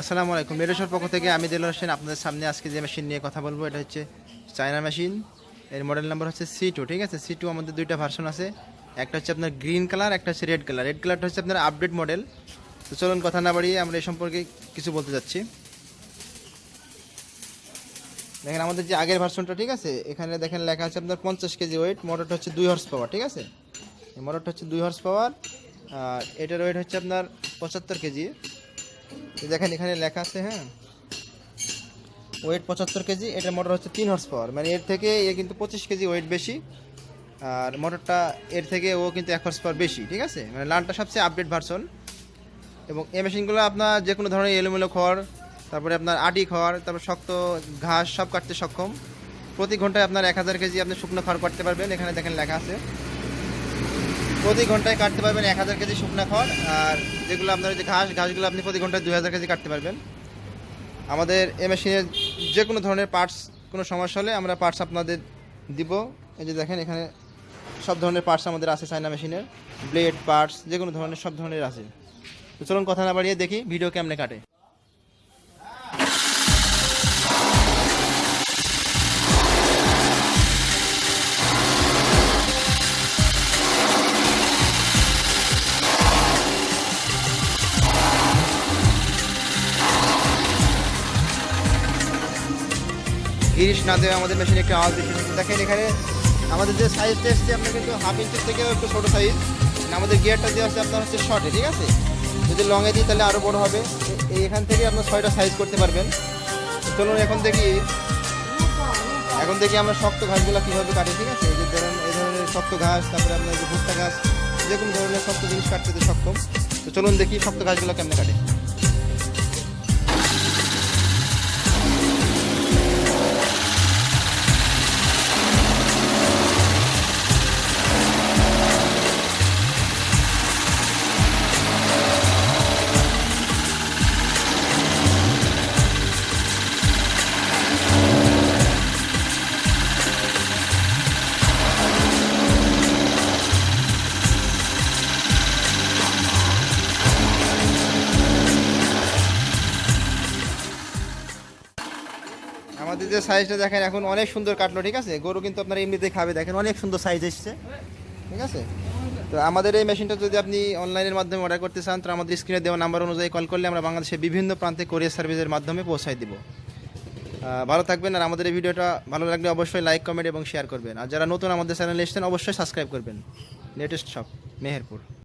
আসসালামু আলাইকুম। মেরেশ্বর পক্ষ থেকে আমি দিল হোসেন আপনাদের সামনে আজকে যে মেশিন নিয়ে কথা বলব, এটা হচ্ছে চায়না মেশিন এর মডেল নাম্বার হচ্ছে সি টু ঠিক আছে? সি টু আমাদের দুইটা ভার্সন আছে। একটা হচ্ছে আপনার গ্রিন কালার একটা হচ্ছে রেড কালার রেড কালারটা হচ্ছে আপনার আপডেট মডেল তো চলুন কথা না বাড়িয়ে আমরা এই সম্পর্কে কিছু বলতে যাচ্ছি। দেখেন আমাদের যে আগের ভার্সনটা ঠিক আছে? এখানে দেখেন লেখা আছে আপনার পঞ্চাশ কেজি ওয়েট মোটরটা হচ্ছে দুই হর্স পাওয়ার ঠিক আছে? মোটরটা হচ্ছে দুই হর্স পাওয়ার আর এটার ওয়েট হচ্ছে আপনার পঁচাত্তর কেজি। দেখেন এখানে লেখা আছে হ্যাঁ? ওয়েট পঁচাত্তর কেজি এটার মোটর হচ্ছে তিন হর্স পাওয়ার মানে এর থেকে এ কিন্তু পঁচিশ কেজি ওয়েট বেশি, আর মোটরটা এর থেকে ও কিন্তু এক হর্স পাওয়ার বেশি, ঠিক আছে? মানে লানটা সবচেয়ে আপডেট ভার্সন এবং এই মেশিনগুলো আপনার যে কোনো ধরনের এলোমেলো খড়, তারপরে আপনার আটি খড়, তারপর শক্ত ঘাস, সব কাটতে সক্ষম। প্রতি ঘন্টায় আপনার এক হাজার কেজি আপনি শুকনো খড় কাটতে পারবেন, এখানে দেখেন লেখা আছে। প্রতি ঘন্টায় কাটতে পারবেন এক হাজার কেজি শুকনো খড়, আর যেগুলো আপনার যে ঘাস, ঘাসগুলো আপনি প্রতি ঘন্টায় দুই হাজার কেজি কাটতে পারবেন। আমাদের এই মেশিনের যে কোনো ধরনের পার্টস কোনো সমস্যা হলে আমরা পার্টস আপনাদের দিব। এই যে দেখেন, এখানে সব ধরনের পার্টস আমাদের আছে চায়না মেশিনের ব্লেড পার্টস যে কোনো ধরনের, সব ধরনের আছে। চলুন কথা না বাড়িয়ে দেখি ভিডিও কেমনে কাটে। গিরিশ না দেওয়া আমাদের মেশিনে একটু আওয়াজ থাকে। দেখেন এখানে আমাদের যে সাইজটা এসছে আপনার কিন্তু হাফ ইঞ্চের থেকেও একটু ছোটো সাইজ আমাদের গিয়ারটা দেওয়া আছে আপনার হচ্ছে শর্টে ঠিক আছে? যদি লংয়ে দিই তাহলে আরও বড় হবে। এখান থেকে আপনার ছয়টা সাইজ করতে পারবেন। চলুন এখন দেখি। এখন দেখি আমরা শক্ত ঘাসগুলো কীভাবে কাটি, ঠিক আছে? যে ধরেন, এই ধরনের শক্ত ঘাস, তারপরে আপনার যে ভুট্টা ঘাস যে কোনো ধরনের শক্ত জিনিস কাটতে সক্ষম। তো চলুন দেখি শক্ত ঘাসগুলো কেমনে কাটে। যে সাইজটা দেখেন, এখন অনেক সুন্দর কাটলো, ঠিক আছে? গরু কিন্তু আপনার এমনিতে খাবে, দেখেন অনেক সুন্দর সাইজ এসছে, ঠিক আছে? তো আমাদের এই মেশিনটা যদি আপনি অনলাইনের মাধ্যমে অর্ডার করতে চান, তো আমাদের স্ক্রিনে দেওয়া নাম্বার অনুযায়ী কল করলে আমরা বাংলাদেশের বিভিন্ন প্রান্তে কোরিয়ার সার্ভিসের মাধ্যমে পৌঁছাই দিব। ভালো থাকবেন, আর আমাদের এই ভিডিওটা ভালো লাগলে অবশ্যই লাইক কমেন্ট এবং শেয়ার করবেন। আর যারা নতুন আমাদের চ্যানেলে এসছেন, অবশ্যই সাবস্ক্রাইব করবেন। Latest shop Meherpur.